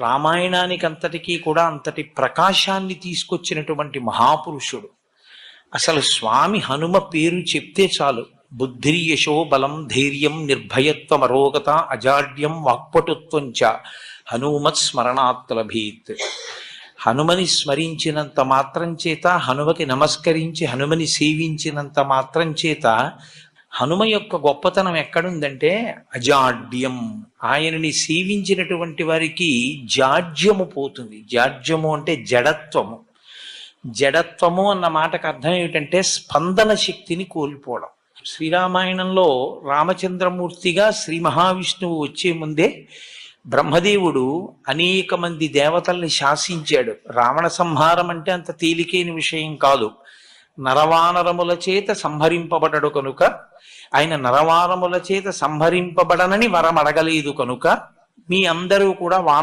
రామాయణానికి అంతటికీ కూడా అంతటి ప్రకాశాన్ని తీసుకొచ్చినటువంటి మహాపురుషుడు. అసలు స్వామి హనుమ పేరు చెప్తే చాలు. బుద్ధి యశో బలం ధైర్యం నిర్భయత్వం అరోగత అజాడ్యం వాక్పటుత్వం చ హనుమత్ స్మరణాత్ లభీత్ హనుమని స్మరించినంత మాత్రం చేత హనుమకి నమస్కరించి హనుమని సేవించినంత మాత్రం చేత హనుమ యొక్క గొప్పతనం ఎక్కడుందంటే అజాడ్యం. ఆయనని సేవించినటువంటి వారికి జాడ్యము పోతుంది. జాడ్యము అంటే జడత్వము. జడత్వము అన్న మాటకు అర్థం ఏమిటంటే స్పందన శక్తిని కోల్పోవడం. శ్రీరామాయణంలో రామచంద్రమూర్తిగా శ్రీ మహావిష్ణువు వచ్చే ముందే బ్రహ్మదేవుడు అనేక మంది దేవతల్ని శాసించాడు. రావణ సంహారం అంటే అంత తేలికైన విషయం కాదు. నరవానరముల చేత సంహరింపబడడు కనుక ఆయన నరవానముల చేత సంహరింపబడనని వరం అడగలేదు కనుక మీ అందరూ కూడా వానర